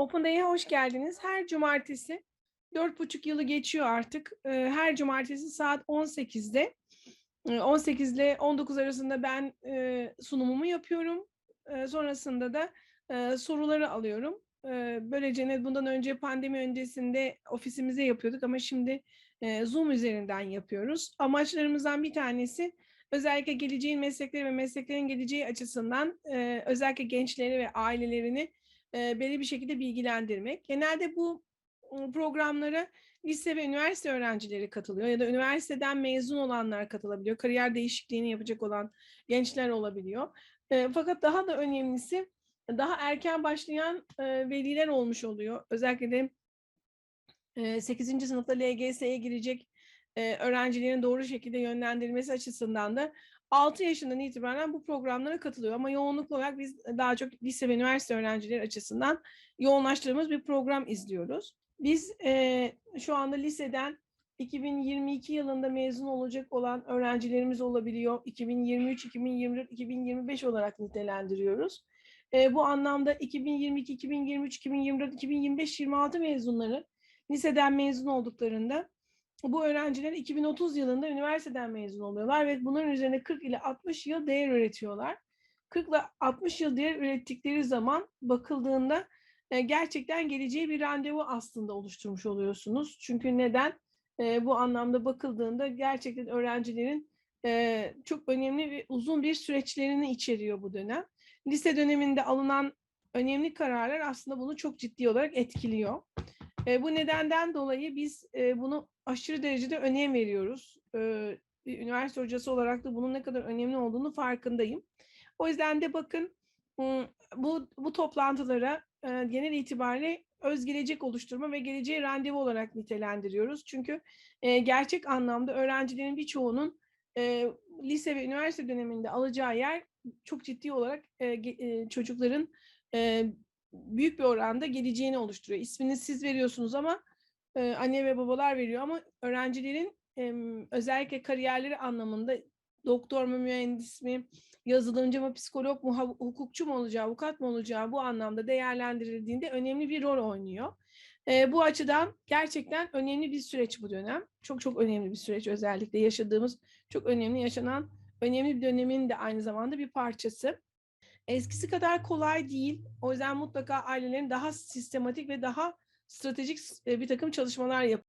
Open Day'e hoş geldiniz. Her cumartesi, dört buçuk yılı geçiyor artık. Ee, Her cumartesi saat 18'de, e, 18 ile 19 arasında ben e, sunumumu yapıyorum. E, Sonrasında da e, soruları alıyorum. E, Böylece ne bundan önce pandemi öncesinde ofisimize yapıyorduk ama şimdi e, Zoom üzerinden yapıyoruz. Amaçlarımızdan bir tanesi özellikle geleceğin meslekleri ve mesleklerin geleceği açısından özellikle gençleri ve ailelerini e, belli bir şekilde bilgilendirmek. Genelde bu programlara lise ve üniversite öğrencileri katılıyor ya da üniversiteden mezun olanlar katılabiliyor. Kariyer değişikliğini yapacak olan gençler olabiliyor. E, fakat daha da önemlisi daha erken başlayan e, veliler olmuş oluyor. Özellikle de e, 8. sınıfta LGS'ye girecek e, öğrencilerin doğru şekilde yönlendirilmesi açısından da 6 yaşından itibaren bu programlara katılıyor. Ama yoğunluklu olarak biz daha çok lise ve üniversite öğrencileri açısından yoğunlaştırdığımız bir program izliyoruz. Biz e, şu anda liseden 2022 yılında mezun olacak olan öğrencilerimiz olabiliyor. 2023, 2024, 2025 olarak nitelendiriyoruz. E, bu anlamda 2022, 2023, 2024, 2025, 26 mezunları liseden mezun olduklarında bu öğrenciler 2030 yılında üniversiteden mezun oluyorlar ve bunların üzerine 40 ile 60 yıl değer üretiyorlar. 40 ile 60 yıl değer ürettikleri zaman bakıldığında e, gerçekten geleceği bir randevu aslında oluşturmuş oluyorsunuz. Çünkü neden? E, bu anlamda bakıldığında gerçekten öğrencilerin e, çok önemli ve uzun bir süreçlerini içeriyor bu dönem. Lise döneminde alınan önemli kararlar aslında bunu çok ciddi olarak etkiliyor. E, bu nedenden dolayı biz e, bunu aşırı derecede önem veriyoruz. E, bir üniversite hocası olarak da bunun ne kadar önemli olduğunu farkındayım. O yüzden de bakın bu, bu toplantılara e, genel itibariyle öz gelecek oluşturma ve geleceğe randevu olarak nitelendiriyoruz. Çünkü e, gerçek anlamda öğrencilerin birçoğunun e, lise ve üniversite döneminde alacağı yer çok ciddi olarak e, e, çocukların e, büyük bir oranda geleceğini oluşturuyor. İsmini siz veriyorsunuz ama e, anne ve babalar veriyor ama öğrencilerin e, özellikle kariyerleri anlamında doktor mu, mühendis mi, yazılımcı mı, psikolog mu, hukukçu mu olacağı, avukat mı olacağı bu anlamda değerlendirildiğinde önemli bir rol oynuyor. E, bu açıdan gerçekten önemli bir süreç bu dönem. Çok çok önemli bir süreç özellikle yaşadığımız çok önemli yaşanan önemli bir dönemin de aynı zamanda bir parçası. Eskisi kadar kolay değil. O yüzden mutlaka ailelerin daha sistematik ve daha stratejik e, bir takım çalışmalar yap